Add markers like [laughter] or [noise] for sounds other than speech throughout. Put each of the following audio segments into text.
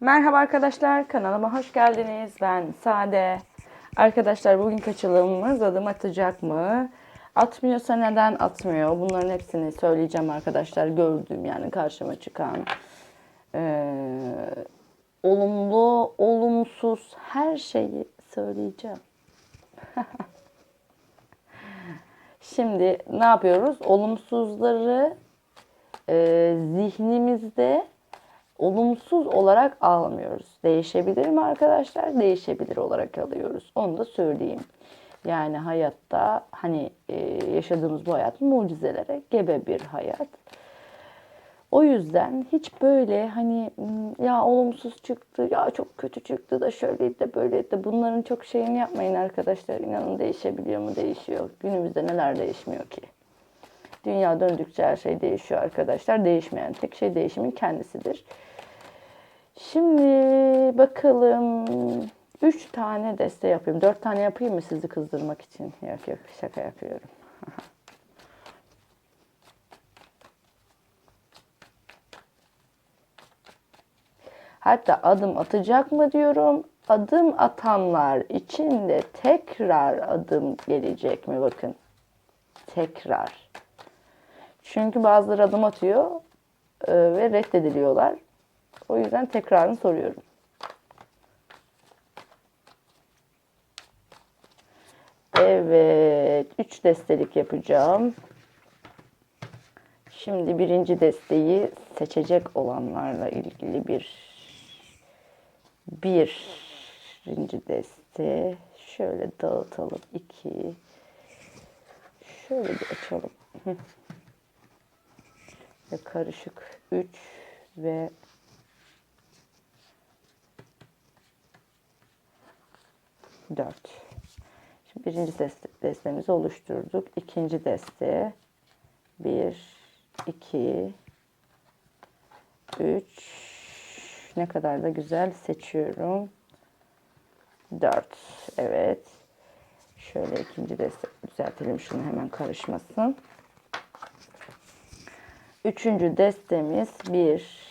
Merhaba arkadaşlar, kanalıma hoş geldiniz. Ben Sade. Arkadaşlar bugün açılımımız adım atacak mı? Atmıyorsa neden atmıyor? Bunların hepsini söyleyeceğim arkadaşlar. Gördüğüm yani karşıma çıkan. Ee, olumlu, olumsuz her şeyi söyleyeceğim. [laughs] Şimdi ne yapıyoruz? Olumsuzları e, zihnimizde olumsuz olarak almıyoruz. Değişebilir mi arkadaşlar? Değişebilir olarak alıyoruz. Onu da söyleyeyim. Yani hayatta hani e, yaşadığımız bu hayat mucizelere gebe bir hayat. O yüzden hiç böyle hani "Hmm, ya olumsuz çıktı, ya çok kötü çıktı da şöyleydi de böyleydi de bunların çok şeyini yapmayın arkadaşlar. İnanın değişebiliyor mu? Değişiyor. Günümüzde neler değişmiyor ki? Dünya döndükçe her şey değişiyor arkadaşlar. Değişmeyen tek şey değişimin kendisidir. Şimdi bakalım. Üç tane deste yapayım. Dört tane yapayım mı sizi kızdırmak için? Yok yok şaka yapıyorum. [laughs] Hatta adım atacak mı diyorum. Adım atanlar için de tekrar adım gelecek mi bakın. Tekrar. Çünkü bazıları adım atıyor e, ve reddediliyorlar. O yüzden tekrarını soruyorum. Evet, 3 destelik yapacağım. Şimdi birinci desteği seçecek olanlarla ilgili bir birinci deste şöyle dağıtalım. iki şöyle bir açalım. Ve karışık 3 ve dört. Şimdi birinci deste, destemizi oluşturduk. İkinci deste bir, iki, üç. Ne kadar da güzel seçiyorum. Dört. Evet. Şöyle ikinci deste düzeltelim şunu hemen karışmasın. Üçüncü destemiz bir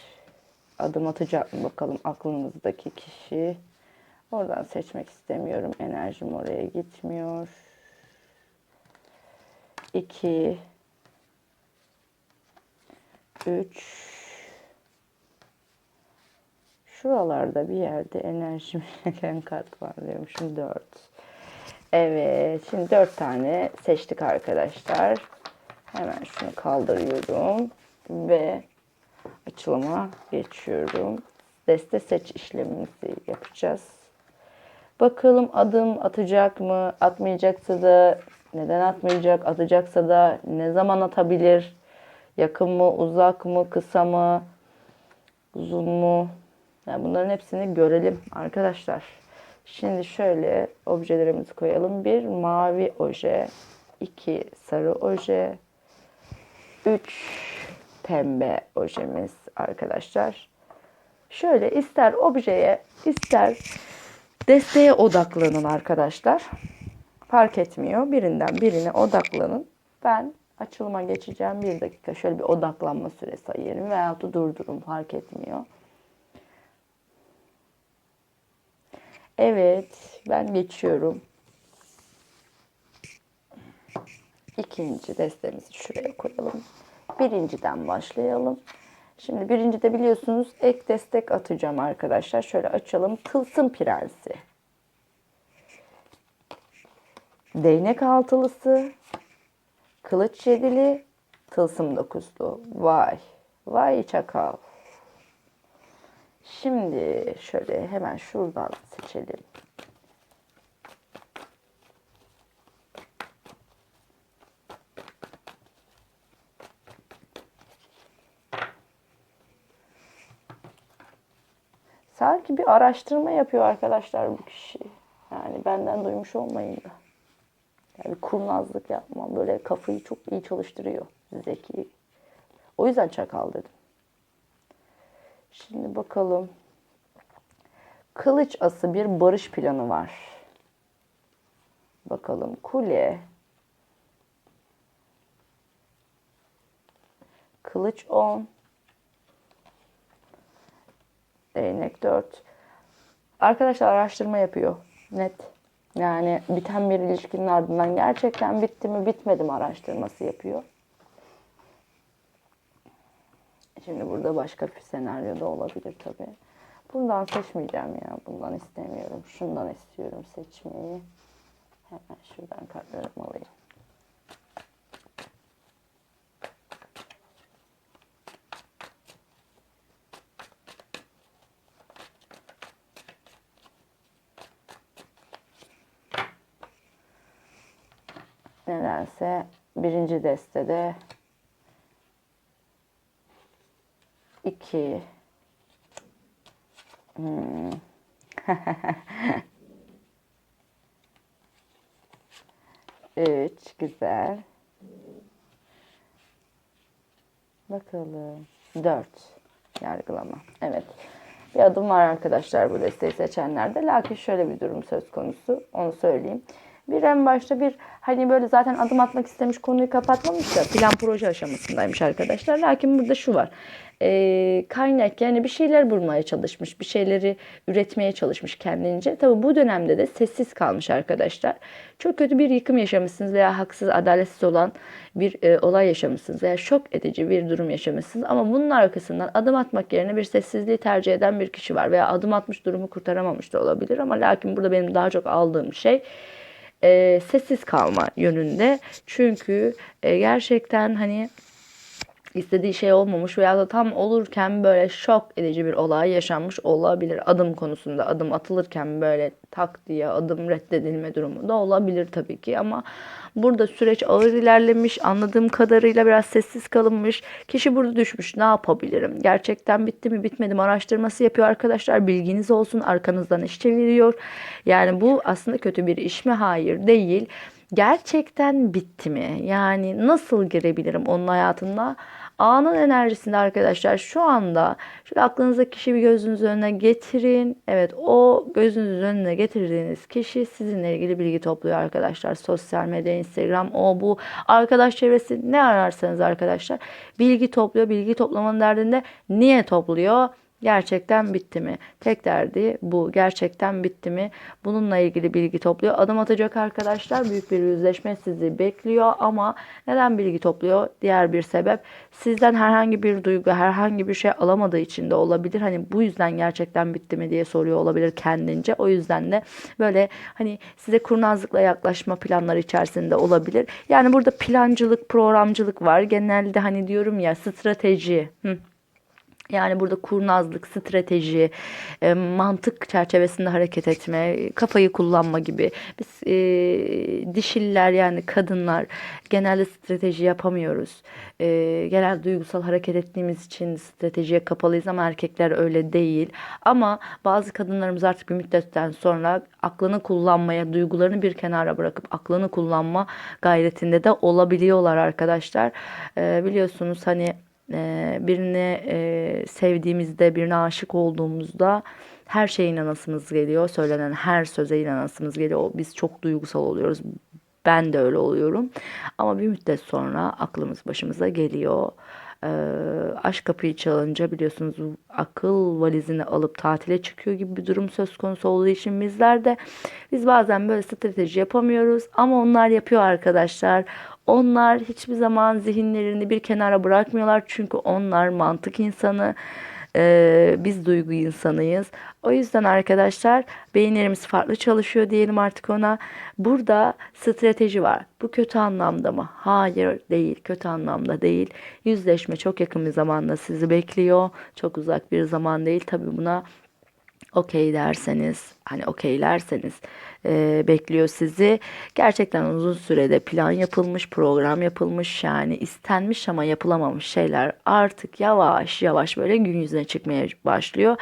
adım atacak mı bakalım aklınızdaki kişi. Oradan seçmek istemiyorum. Enerjim oraya gitmiyor. İki. Üç. Şuralarda bir yerde enerjim [laughs] gelen kart var diyormuşum. Dört. Evet. Şimdi dört tane seçtik arkadaşlar. Hemen şunu kaldırıyorum. Ve açılıma geçiyorum. Deste seç işlemimizi yapacağız. Bakalım adım atacak mı? Atmayacaksa da neden atmayacak? Atacaksa da ne zaman atabilir? Yakın mı, uzak mı, kısa mı, uzun mu? Yani bunların hepsini görelim arkadaşlar. Şimdi şöyle objelerimizi koyalım. Bir mavi oje, iki sarı oje, üç pembe ojemiz arkadaşlar. Şöyle ister objeye ister desteğe odaklanın arkadaşlar. Fark etmiyor. Birinden birine odaklanın. Ben açılıma geçeceğim. Bir dakika şöyle bir odaklanma süresi ayırın veya da durdurun. Fark etmiyor. Evet. Ben geçiyorum. İkinci destemizi şuraya koyalım. Birinciden başlayalım. Şimdi birincide biliyorsunuz ek destek atacağım arkadaşlar. Şöyle açalım. Tılsım prensi. Değnek altılısı. Kılıç yedili. Tılsım dokuzlu. Vay. Vay çakal. Şimdi şöyle hemen şuradan seçelim. Sanki bir araştırma yapıyor arkadaşlar bu kişi. Yani benden duymuş olmayın da. Yani bir kurnazlık yapmam. Böyle kafayı çok iyi çalıştırıyor. Zeki. O yüzden çakal dedim. Şimdi bakalım. Kılıç ası bir barış planı var. Bakalım kule. Kılıç 10. Değnek 4. Arkadaşlar araştırma yapıyor. Net. Yani biten bir ilişkinin ardından gerçekten bitti mi bitmedi mi araştırması yapıyor. Şimdi burada başka bir senaryo da olabilir tabii. Bundan seçmeyeceğim ya. Bundan istemiyorum. Şundan istiyorum seçmeyi. Hemen şuradan kartlarımı alayım. Nedense birinci destede iki Hmm. [laughs] Üç, güzel. Bakalım. Dört. Yargılama. Evet. Bir adım var arkadaşlar bu desteği seçenlerde. Lakin şöyle bir durum söz konusu. Onu söyleyeyim. Bir en başta bir hani böyle zaten adım atmak istemiş konuyu kapatmamış da plan proje aşamasındaymış arkadaşlar. Lakin burada şu var. Ee, kaynak yani bir şeyler bulmaya çalışmış. Bir şeyleri üretmeye çalışmış kendince. Tabi bu dönemde de sessiz kalmış arkadaşlar. Çok kötü bir yıkım yaşamışsınız veya haksız, adaletsiz olan bir e, olay yaşamışsınız veya şok edici bir durum yaşamışsınız. Ama bunun arkasından adım atmak yerine bir sessizliği tercih eden bir kişi var. Veya adım atmış durumu kurtaramamış da olabilir. Ama lakin burada benim daha çok aldığım şey e, sessiz kalma yönünde. Çünkü e, gerçekten hani istediği şey olmamış veya da tam olurken böyle şok edici bir olay yaşanmış olabilir. Adım konusunda adım atılırken böyle tak diye adım reddedilme durumu da olabilir tabii ki ama burada süreç ağır ilerlemiş anladığım kadarıyla biraz sessiz kalınmış. Kişi burada düşmüş ne yapabilirim? Gerçekten bitti mi bitmedi mi araştırması yapıyor arkadaşlar bilginiz olsun arkanızdan iş çeviriyor. Yani bu aslında kötü bir iş mi? Hayır değil. Gerçekten bitti mi? Yani nasıl girebilirim onun hayatında? Anın enerjisinde arkadaşlar şu anda şöyle aklınızdaki kişi bir gözünüz önüne getirin. Evet o gözünüzün önüne getirdiğiniz kişi sizinle ilgili bilgi topluyor arkadaşlar. Sosyal medya, Instagram, o bu arkadaş çevresi ne ararsanız arkadaşlar bilgi topluyor. Bilgi toplamanın derdinde niye topluyor? Gerçekten bitti mi? Tek derdi bu. Gerçekten bitti mi? Bununla ilgili bilgi topluyor. Adım atacak arkadaşlar büyük bir yüzleşme sizi bekliyor ama neden bilgi topluyor? Diğer bir sebep sizden herhangi bir duygu, herhangi bir şey alamadığı için de olabilir. Hani bu yüzden gerçekten bitti mi diye soruyor olabilir kendince. O yüzden de böyle hani size kurnazlıkla yaklaşma planları içerisinde olabilir. Yani burada plancılık, programcılık var. Genelde hani diyorum ya strateji. Hı. Yani burada kurnazlık, strateji, e, mantık çerçevesinde hareket etme, kafayı kullanma gibi. Biz e, dişiller yani kadınlar genelde strateji yapamıyoruz. E, genel duygusal hareket ettiğimiz için stratejiye kapalıyız ama erkekler öyle değil. Ama bazı kadınlarımız artık bir müddetten sonra aklını kullanmaya, duygularını bir kenara bırakıp aklını kullanma gayretinde de olabiliyorlar arkadaşlar. E, biliyorsunuz hani birini e, sevdiğimizde, birine aşık olduğumuzda her şeye inanasımız geliyor. Söylenen her söze inanasımız geliyor. Biz çok duygusal oluyoruz. Ben de öyle oluyorum. Ama bir müddet sonra aklımız başımıza geliyor. E, aşk kapıyı çalınca biliyorsunuz akıl valizini alıp tatile çıkıyor gibi bir durum söz konusu olduğu için bizler de biz bazen böyle strateji yapamıyoruz ama onlar yapıyor arkadaşlar. Onlar hiçbir zaman zihinlerini bir kenara bırakmıyorlar çünkü onlar mantık insanı. Ee, biz duygu insanıyız. O yüzden arkadaşlar beyinlerimiz farklı çalışıyor diyelim artık ona. Burada strateji var. Bu kötü anlamda mı? Hayır değil. Kötü anlamda değil. Yüzleşme çok yakın bir zamanda sizi bekliyor. Çok uzak bir zaman değil. Tabii buna okey derseniz hani okeylerseniz e, bekliyor sizi. Gerçekten uzun sürede plan yapılmış, program yapılmış yani istenmiş ama yapılamamış şeyler artık yavaş yavaş böyle gün yüzüne çıkmaya başlıyor.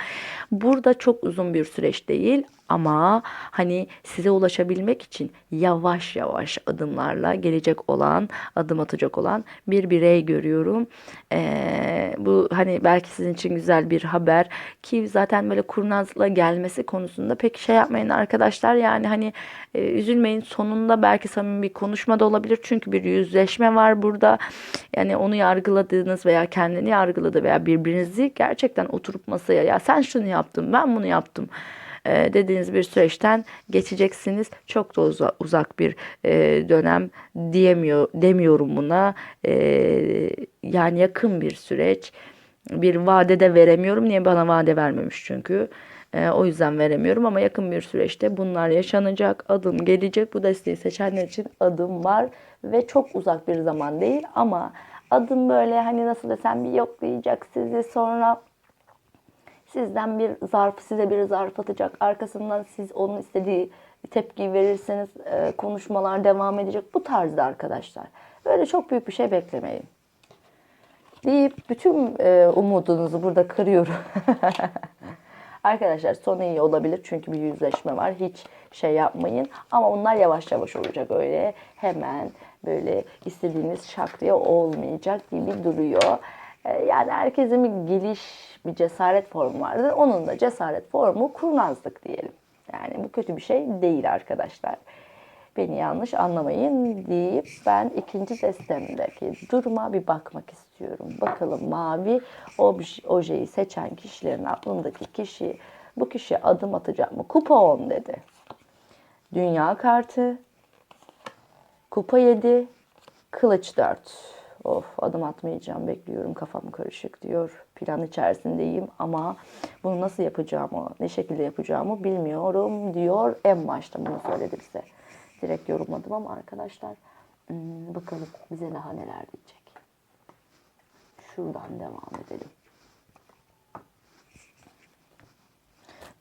Burada çok uzun bir süreç değil ama hani size ulaşabilmek için yavaş yavaş adımlarla gelecek olan, adım atacak olan bir birey görüyorum. Ee, bu hani belki sizin için güzel bir haber ki zaten böyle kurnazla gelmesi konusunda pek şey yapmayın arkadaşlar. Yani hani e, üzülmeyin sonunda belki samimi bir konuşma da olabilir. Çünkü bir yüzleşme var burada. Yani onu yargıladığınız veya kendini yargıladı veya birbirinizi gerçekten oturup masaya ya sen şunu yaptın ben bunu yaptım e, dediğiniz bir süreçten geçeceksiniz. Çok da uza- uzak bir e, dönem diyemiyor demiyorum buna. E, yani yakın bir süreç. Bir vadede veremiyorum. Niye bana vade vermemiş çünkü. E, o yüzden veremiyorum ama yakın bir süreçte bunlar yaşanacak. Adım gelecek. Bu desteği seçenler için adım var ve çok uzak bir zaman değil ama adım böyle hani nasıl desem bir yoklayacak sizi sonra Sizden bir zarf, size bir zarf atacak. Arkasından siz onun istediği tepkiyi verirseniz e, konuşmalar devam edecek. Bu tarzda arkadaşlar. Böyle çok büyük bir şey beklemeyin. Deyip bütün e, umudunuzu burada kırıyorum. [laughs] Arkadaşlar sonu iyi olabilir çünkü bir yüzleşme var. Hiç şey yapmayın. Ama onlar yavaş yavaş olacak öyle. Hemen böyle istediğiniz şak diye olmayacak gibi duruyor. Ee, Yani herkesin bir geliş, bir cesaret formu vardır. Onun da cesaret formu kurnazlık diyelim. Yani bu kötü bir şey değil arkadaşlar. Beni yanlış anlamayın deyip ben ikinci destemdeki duruma bir bakmak istiyorum. Bakalım mavi obj- ojeyi seçen kişilerin aklındaki kişi bu kişi adım atacak mı? Kupa 10 dedi. Dünya kartı, kupa 7, kılıç 4. Of adım atmayacağım bekliyorum kafam karışık diyor. Plan içerisindeyim ama bunu nasıl yapacağımı, ne şekilde yapacağımı bilmiyorum diyor. En başta bunu söyledi bize. Direkt yorumladım ama arkadaşlar hmm, bakalım bize daha neler diyecek. Şuradan devam edelim.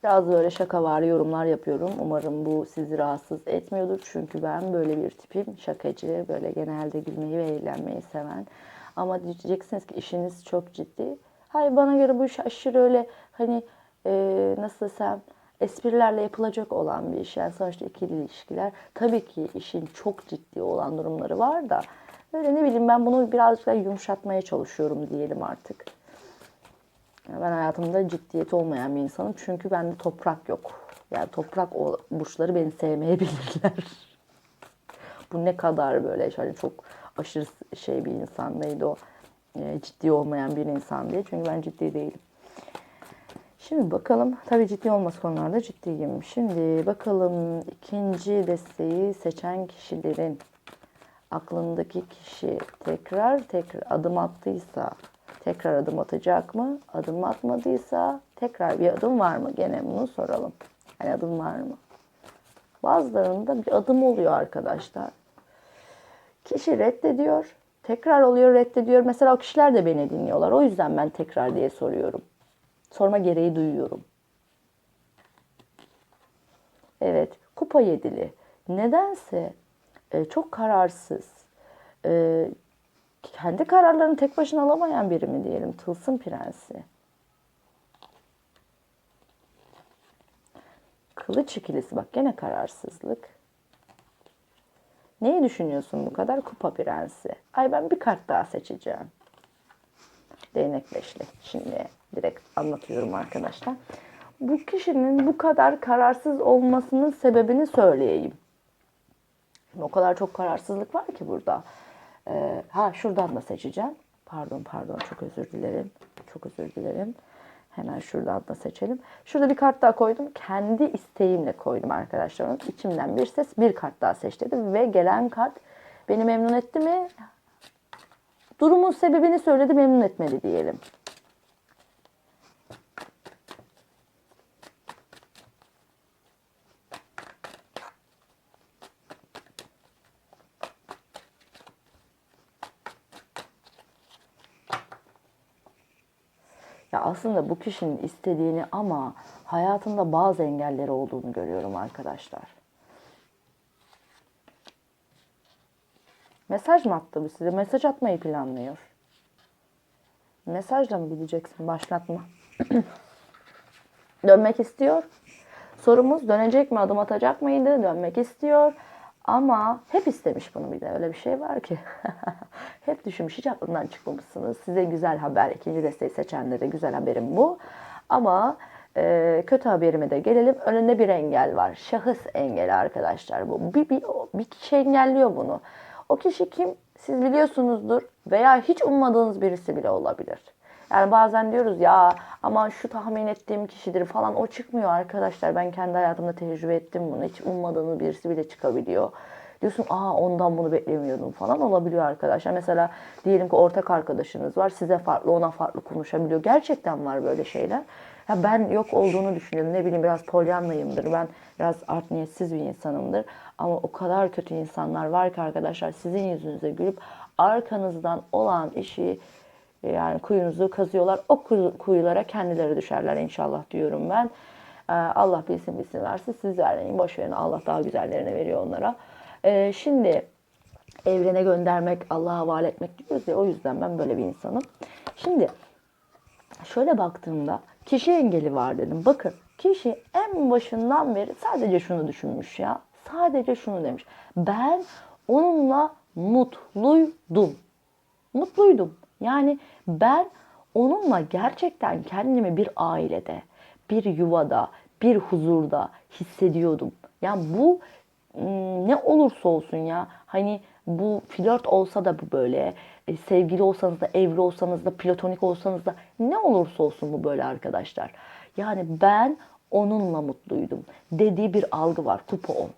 Biraz böyle şaka var yorumlar yapıyorum. Umarım bu sizi rahatsız etmiyordur. Çünkü ben böyle bir tipim. Şakacı, böyle genelde gülmeyi ve eğlenmeyi seven. Ama diyeceksiniz ki işiniz çok ciddi. Hayır bana göre bu iş aşırı öyle hani e, nasıl desem esprilerle yapılacak olan bir iş. Yani sonuçta ikili ilişkiler. Tabii ki işin çok ciddi olan durumları var da. Böyle ne bileyim ben bunu birazcık daha yumuşatmaya çalışıyorum diyelim artık. Yani Ben hayatımda ciddiyet olmayan bir insanım. Çünkü bende toprak yok. Yani toprak burçları beni sevmeyebilirler. [laughs] Bu ne kadar böyle hani çok aşırı şey bir insan neydi o e, ciddi olmayan bir insan değil. Çünkü ben ciddi değilim. Şimdi bakalım. Tabii ciddi olması konularda ciddiyim. Şimdi bakalım ikinci desteği seçen kişilerin aklındaki kişi tekrar tekrar adım attıysa tekrar adım atacak mı? Adım atmadıysa tekrar bir adım var mı? Gene bunu soralım. Yani adım var mı? Bazılarında bir adım oluyor arkadaşlar. Kişi reddediyor. Tekrar oluyor reddediyor. Mesela o kişiler de beni dinliyorlar. O yüzden ben tekrar diye soruyorum. Sorma gereği duyuyorum. Evet, kupa yedili. Nedense e, çok kararsız, e, kendi kararlarını tek başına alamayan biri mi diyelim, tılsım prensi. Kılıç ikilisi bak gene kararsızlık. Neyi düşünüyorsun bu kadar? Kupa prensi. Ay ben bir kart daha seçeceğim. Değnek beşli. Şimdi direkt anlatıyorum arkadaşlar. Bu kişinin bu kadar kararsız olmasının sebebini söyleyeyim. Şimdi o kadar çok kararsızlık var ki burada. Ee, ha şuradan da seçeceğim. Pardon pardon çok özür dilerim. Çok özür dilerim. Hemen şuradan da seçelim. Şurada bir kart daha koydum. Kendi isteğimle koydum arkadaşlar. İçimden bir ses bir kart daha seç dedi. Ve gelen kart beni memnun etti mi? Durumun sebebini söyledi memnun etmedi diyelim. Ya aslında bu kişinin istediğini ama hayatında bazı engelleri olduğunu görüyorum arkadaşlar. Mesaj mı attı bu size? Mesaj atmayı planlıyor. Mesajla mı gideceksin? Başlatma. [clears throat] Dönmek istiyor. Sorumuz dönecek mi? Adım atacak mıydı? Dönmek istiyor. Ama hep istemiş bunu bir de. Öyle bir şey var ki. [laughs] hep düşünmüş. Hiç aklından çıkmamışsınız. Size güzel haber. ikinci desteği seçenlere güzel haberim bu. Ama e, kötü haberime de gelelim. Önünde bir engel var. Şahıs engeli arkadaşlar bu. Bir, bir, bir kişi engelliyor bunu. O kişi kim? Siz biliyorsunuzdur veya hiç ummadığınız birisi bile olabilir. Yani bazen diyoruz ya ama şu tahmin ettiğim kişidir falan o çıkmıyor arkadaşlar. Ben kendi hayatımda tecrübe ettim bunu. Hiç ummadığınız birisi bile çıkabiliyor. Diyorsun aa ondan bunu beklemiyordum falan olabiliyor arkadaşlar. Mesela diyelim ki ortak arkadaşınız var. Size farklı ona farklı konuşabiliyor. Gerçekten var böyle şeyler. Ya ben yok olduğunu düşünüyorum. Ne bileyim biraz polyanlayımdır. Ben biraz art niyetsiz bir insanımdır. Ama o kadar kötü insanlar var ki arkadaşlar sizin yüzünüze gülüp arkanızdan olan işi yani kuyunuzu kazıyorlar. O kuyu- kuyulara kendileri düşerler inşallah diyorum ben. Ee, Allah bilsin bilsin versin. Siz vermeyin. Boş verin. Allah daha güzellerini veriyor onlara. Ee, şimdi evrene göndermek, Allah'a havale etmek diyoruz ya o yüzden ben böyle bir insanım. Şimdi şöyle baktığımda kişi engeli var dedim. Bakın kişi en başından beri sadece şunu düşünmüş ya. Sadece şunu demiş. Ben onunla mutluydum. Mutluydum. Yani ben onunla gerçekten kendimi bir ailede, bir yuvada, bir huzurda hissediyordum. Yani bu ım, ne olursa olsun ya hani bu flört olsa da bu böyle e, sevgili olsanız da evli olsanız da platonik olsanız da ne olursa olsun bu böyle arkadaşlar. Yani ben onunla mutluydum dediği bir algı var kupa 10.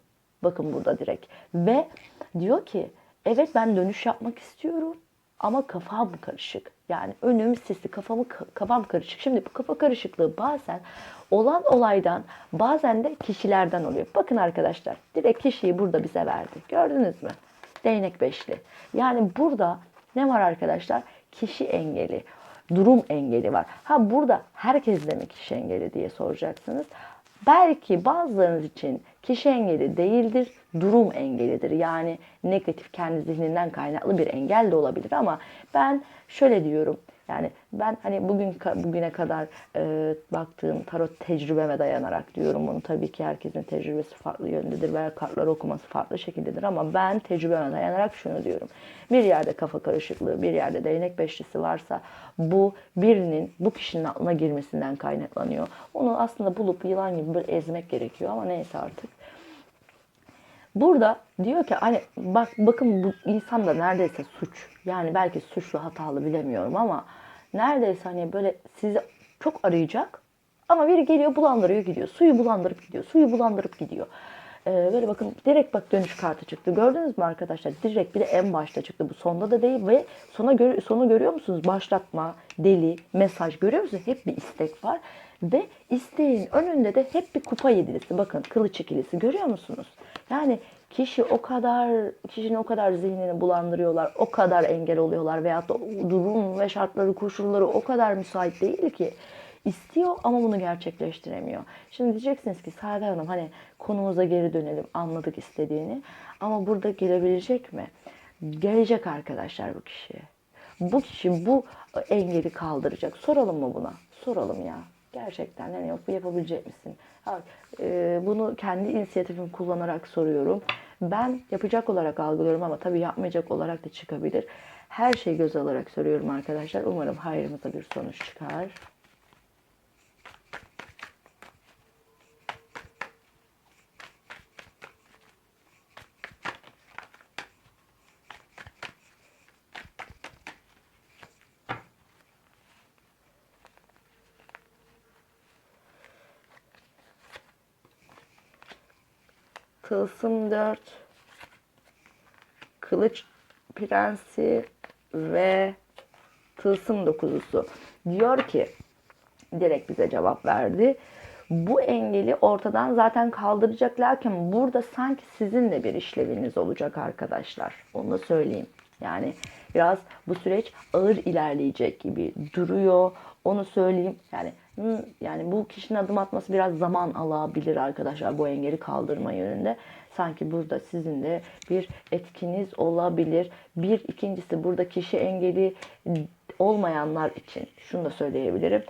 Bakın burada direkt. Ve diyor ki evet ben dönüş yapmak istiyorum ama kafam karışık. Yani önüm sisli, kafamı kafam karışık. Şimdi bu kafa karışıklığı bazen olan olaydan, bazen de kişilerden oluyor. Bakın arkadaşlar, direkt kişiyi burada bize verdi. Gördünüz mü? Değnek beşli. Yani burada ne var arkadaşlar? Kişi engeli, durum engeli var. Ha burada herkes de mi kişi engeli diye soracaksınız. Belki bazılarınız için kişi engeli değildir, durum engelidir. Yani negatif kendi zihninden kaynaklı bir engel de olabilir ama ben şöyle diyorum. Yani ben hani bugün bugüne kadar e, baktığım tarot tecrübeme dayanarak diyorum bunu. Tabii ki herkesin tecrübesi farklı yöndedir veya kartları okuması farklı şekildedir ama ben tecrübeme dayanarak şunu diyorum. Bir yerde kafa karışıklığı, bir yerde değnek beşlisi varsa bu birinin bu kişinin aklına girmesinden kaynaklanıyor. Onu aslında bulup yılan gibi ezmek gerekiyor ama neyse artık. Burada diyor ki hani bak bakın bu insan da neredeyse suç. Yani belki suçlu hatalı bilemiyorum ama neredeyse hani böyle sizi çok arayacak ama biri geliyor bulandırıyor gidiyor. Suyu bulandırıp gidiyor. Suyu bulandırıp gidiyor. Ee, böyle bakın direkt bak dönüş kartı çıktı. Gördünüz mü arkadaşlar? Direkt bir de en başta çıktı. Bu sonda da değil ve sona gör sonu görüyor musunuz? Başlatma, deli, mesaj görüyor musunuz? Hep bir istek var. Ve isteğin önünde de hep bir kupa yedilisi. Bakın kılıç ikilisi görüyor musunuz? Yani kişi o kadar, kişinin o kadar zihnini bulandırıyorlar, o kadar engel oluyorlar veyahut da durum ve şartları, koşulları o kadar müsait değil ki istiyor ama bunu gerçekleştiremiyor. Şimdi diyeceksiniz ki Sade Hanım hani konumuza geri dönelim anladık istediğini ama burada gelebilecek mi? Gelecek arkadaşlar bu kişi. Bu kişi bu engeli kaldıracak. Soralım mı buna? Soralım ya. Gerçekten yani yok yapabilecek misin? Ha, e, bunu kendi inisiyatifimi kullanarak soruyorum. Ben yapacak olarak algılıyorum ama tabii yapmayacak olarak da çıkabilir. Her şeyi göz alarak soruyorum arkadaşlar. Umarım hayrımıza bir sonuç çıkar. Tılsım 4, Kılıç Prensi ve Tılsım dokuzusu. Diyor ki, direkt bize cevap verdi. Bu engeli ortadan zaten kaldıracaklarken burada sanki sizin de bir işleviniz olacak arkadaşlar. Onu da söyleyeyim. Yani biraz bu süreç ağır ilerleyecek gibi duruyor. Onu söyleyeyim. Yani yani bu kişinin adım atması biraz zaman alabilir arkadaşlar bu engeli kaldırma yönünde. Sanki burada sizin de bir etkiniz olabilir. Bir ikincisi burada kişi engeli olmayanlar için şunu da söyleyebilirim.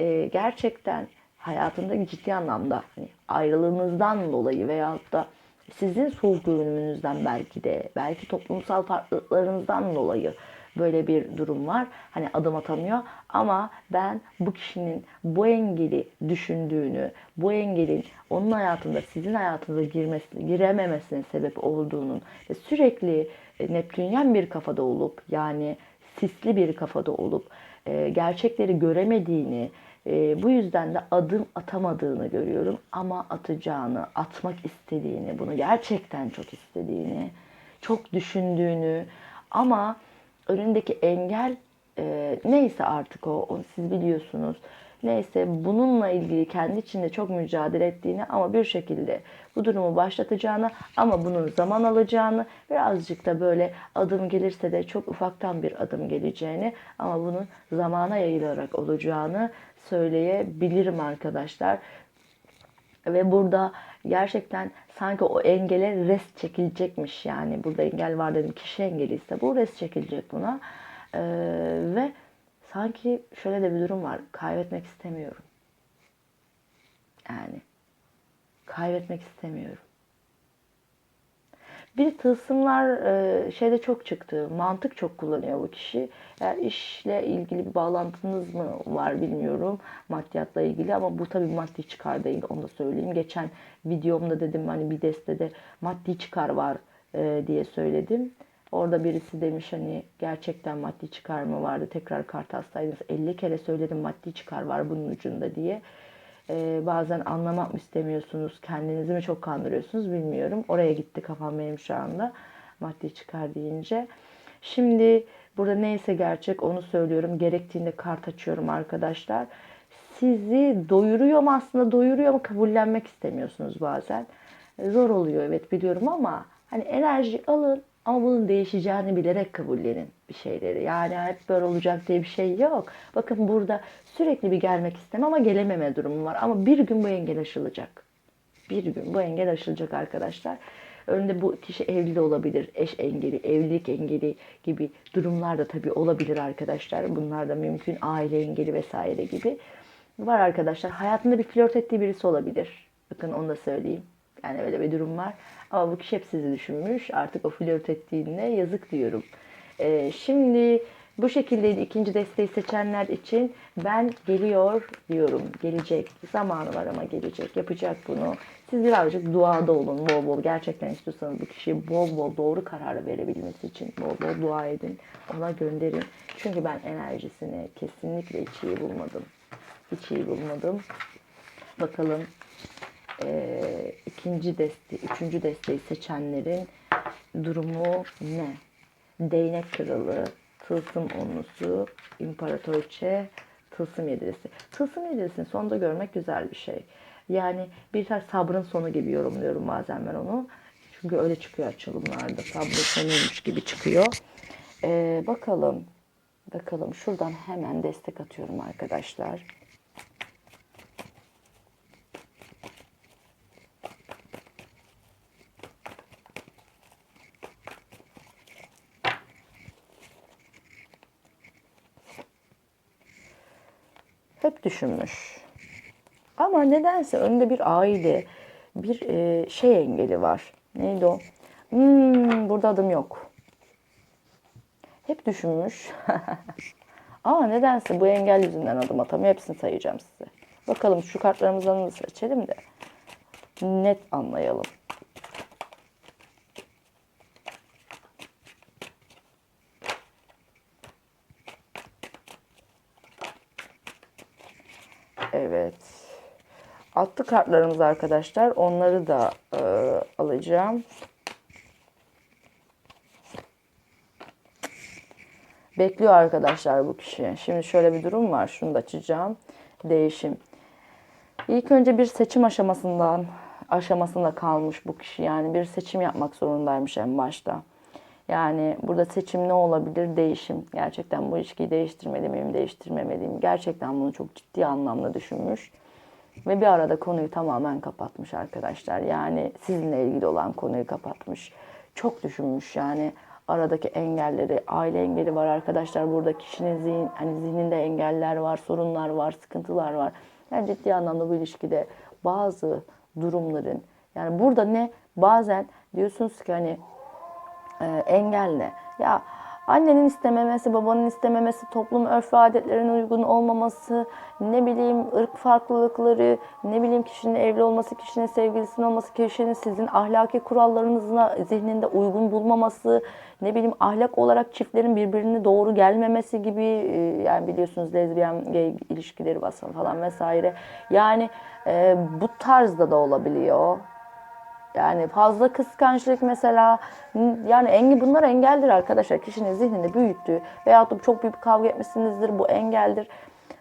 Ee, gerçekten hayatında ciddi anlamda hani ayrılığınızdan dolayı veyahut da sizin soğuk görünümünüzden belki de belki toplumsal farklılıklarınızdan dolayı böyle bir durum var. Hani adım atamıyor ama ben bu kişinin bu engeli düşündüğünü, bu engelin onun hayatında sizin hayatınıza girmesi, girememesine sebep olduğunun ve sürekli e, Neptünyen bir kafada olup yani sisli bir kafada olup e, gerçekleri göremediğini, e, bu yüzden de adım atamadığını görüyorum ama atacağını, atmak istediğini, bunu gerçekten çok istediğini, çok düşündüğünü ama önündeki engel e, neyse artık o, onu siz biliyorsunuz. Neyse bununla ilgili kendi içinde çok mücadele ettiğini ama bir şekilde bu durumu başlatacağını ama bunun zaman alacağını birazcık da böyle adım gelirse de çok ufaktan bir adım geleceğini ama bunun zamana yayılarak olacağını söyleyebilirim arkadaşlar. Ve burada gerçekten sanki o engele rest çekilecekmiş yani. Burada engel var dedim kişi engeli ise bu rest çekilecek buna. Ee, ve sanki şöyle de bir durum var. Kaybetmek istemiyorum. Yani kaybetmek istemiyorum. Bir tılsımlar e, şeyde çok çıktı. Mantık çok kullanıyor bu kişi. Eğer işle ilgili bir bağlantınız mı var bilmiyorum. Maddiyatla ilgili ama bu tabii maddi çıkar değil. Onu da söyleyeyim. Geçen videomda dedim hani bir destede maddi çıkar var e, diye söyledim. Orada birisi demiş hani gerçekten maddi çıkar mı vardı? Tekrar kart hastaydınız. 50 kere söyledim maddi çıkar var bunun ucunda diye. Ee, bazen anlamak mı istemiyorsunuz, kendinizi mi çok kandırıyorsunuz bilmiyorum. Oraya gitti kafam benim şu anda maddi çıkar deyince. Şimdi burada neyse gerçek onu söylüyorum. Gerektiğinde kart açıyorum arkadaşlar. Sizi doyuruyor mu aslında doyuruyor mu kabullenmek istemiyorsunuz bazen. Zor oluyor evet biliyorum ama hani enerji alın ama bunun değişeceğini bilerek kabullenin bir şeyleri. Yani hep böyle olacak diye bir şey yok. Bakın burada sürekli bir gelmek isteme ama gelememe durumu var. Ama bir gün bu engel aşılacak. Bir gün bu engel aşılacak arkadaşlar. Önünde bu kişi evli de olabilir, eş engeli, evlilik engeli gibi durumlar da tabii olabilir arkadaşlar. Bunlar da mümkün. Aile engeli vesaire gibi. Var arkadaşlar. Hayatında bir flört ettiği birisi olabilir. Bakın onu da söyleyeyim. Yani öyle bir durum var. Ama bu kişi hep sizi düşünmüş. Artık o flört ettiğine yazık diyorum. Ee, şimdi bu şekilde ikinci desteği seçenler için ben geliyor diyorum. Gelecek. Zamanı var ama gelecek. Yapacak bunu. Siz birazcık duada olun bol bol. Gerçekten istiyorsanız bu kişiye bol bol doğru kararı verebilmesi için bol bol dua edin. Ona gönderin. Çünkü ben enerjisini kesinlikle hiç iyi bulmadım. Hiç iyi bulmadım. Bakalım e, ikinci desteği, üçüncü desteği seçenlerin durumu ne? Değnek kralı, tılsım onlusu, imparatoriçe, tılsım yedilisi. Tılsım yedilisini sonunda görmek güzel bir şey. Yani bir tane sabrın sonu gibi yorumluyorum bazen ben onu. Çünkü öyle çıkıyor açılımlarda. Sabrın sonuymuş gibi çıkıyor. Ee, bakalım. Bakalım şuradan hemen destek atıyorum arkadaşlar. Hep düşünmüş. Ama nedense önünde bir aile, bir e, şey engeli var. Neydi o? Hmm, burada adım yok. Hep düşünmüş. [laughs] Ama nedense bu engel yüzünden adım atamıyor. Hepsini sayacağım size. Bakalım şu kartlarımızdan da seçelim de net anlayalım. Evet. Attı kartlarımız arkadaşlar. Onları da e, alacağım. Bekliyor arkadaşlar bu kişi. Şimdi şöyle bir durum var. Şunu da açacağım. Değişim. İlk önce bir seçim aşamasından aşamasında kalmış bu kişi. Yani bir seçim yapmak zorundaymış en başta. Yani burada seçim ne olabilir? Değişim. Gerçekten bu ilişkiyi değiştirmeli miyim, değiştirmemeliyim? Gerçekten bunu çok ciddi anlamda düşünmüş. Ve bir arada konuyu tamamen kapatmış arkadaşlar. Yani sizinle ilgili olan konuyu kapatmış. Çok düşünmüş yani aradaki engelleri, aile engeli var arkadaşlar. Burada kişinin zihin, hani zihninde engeller var, sorunlar var, sıkıntılar var. Yani ciddi anlamda bu ilişkide bazı durumların yani burada ne bazen diyorsunuz ki hani e, engelle. Ya Annenin istememesi, babanın istememesi, toplum örf ve adetlerine uygun olmaması, ne bileyim ırk farklılıkları, ne bileyim kişinin evli olması, kişinin sevgilisinin olması, kişinin sizin ahlaki kurallarınızla zihninde uygun bulmaması, ne bileyim ahlak olarak çiftlerin birbirine doğru gelmemesi gibi e, yani biliyorsunuz lezbiyen gay ilişkileri falan vesaire. Yani e, bu tarzda da olabiliyor. Yani fazla kıskançlık mesela yani engi bunlar engeldir arkadaşlar. Kişinin zihninde büyüttüğü veyahut da çok büyük bir kavga etmişsinizdir bu engeldir.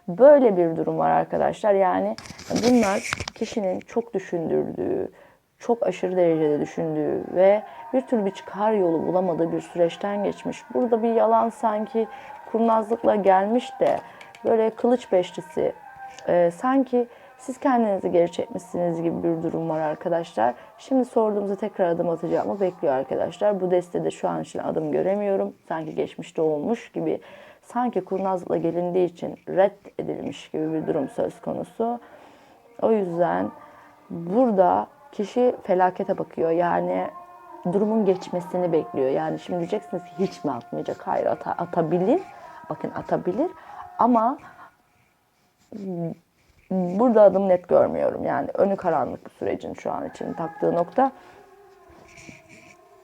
Böyle bir durum var arkadaşlar. Yani bunlar kişinin çok düşündürdüğü, çok aşırı derecede düşündüğü ve bir türlü bir çıkar yolu bulamadığı bir süreçten geçmiş. Burada bir yalan sanki kurnazlıkla gelmiş de böyle kılıç beşlisi e, sanki siz kendinizi geri çekmişsiniz gibi bir durum var arkadaşlar. Şimdi sorduğumuzda tekrar adım atacağımı bekliyor arkadaşlar. Bu destede şu an için adım göremiyorum. Sanki geçmişte olmuş gibi. Sanki kurnazlıkla gelindiği için red edilmiş gibi bir durum söz konusu. O yüzden burada kişi felakete bakıyor. Yani durumun geçmesini bekliyor. Yani şimdi diyeceksiniz hiç mi atmayacak? Hayır ata- atabilir. Bakın atabilir ama burada adım net görmüyorum. Yani önü karanlık bu sürecin şu an için taktığı nokta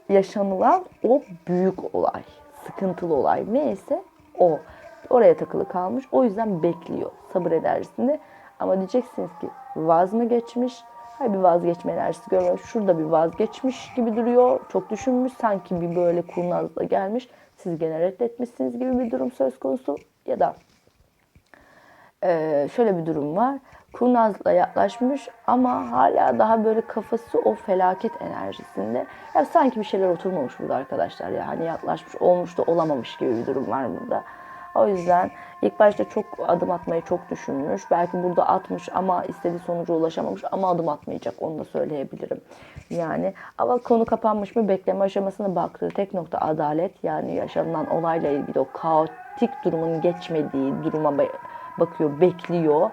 yaşanılan o büyük olay, sıkıntılı olay neyse o. Oraya takılı kalmış. O yüzden bekliyor sabır enerjisinde. Ama diyeceksiniz ki vaz mı geçmiş? Hayır bir vazgeçme enerjisi görmüyorum. Şurada bir vazgeçmiş gibi duruyor. Çok düşünmüş. Sanki bir böyle kurnazla gelmiş. Siz gene reddetmişsiniz gibi bir durum söz konusu. Ya da ee, şöyle bir durum var. Kurnazlıkla yaklaşmış ama hala daha böyle kafası o felaket enerjisinde. Ya sanki bir şeyler oturmamış burada arkadaşlar. Yani yaklaşmış, olmuş da olamamış gibi bir durum var burada. O yüzden ilk başta çok adım atmayı çok düşünmüş. Belki burada atmış ama istediği sonuca ulaşamamış ama adım atmayacak. Onu da söyleyebilirim. Yani ama konu kapanmış mı bekleme aşamasına baktığı tek nokta adalet. Yani yaşanılan olayla ilgili o kaotik durumun geçmediği duruma bakıyor, bekliyor.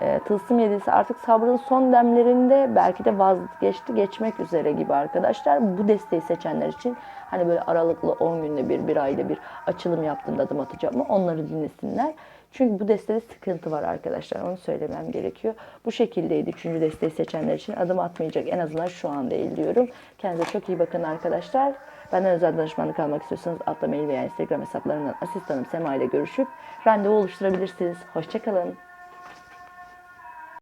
E, tılsım yedisi artık sabrın son demlerinde belki de vazgeçti, geçmek üzere gibi arkadaşlar. Bu desteği seçenler için hani böyle aralıklı 10 günde bir, bir ayda bir açılım yaptığında adım atacağım ama onları dinlesinler. Çünkü bu destede sıkıntı var arkadaşlar. Onu söylemem gerekiyor. Bu şekildeydi. Üçüncü desteği seçenler için adım atmayacak. En azından şu an değil diyorum. Kendinize çok iyi bakın arkadaşlar. Benden özel danışmanlık almak istiyorsanız atla mail veya Instagram hesaplarından asistanım Sema ile görüşüp randevu oluşturabilirsiniz. Hoşçakalın.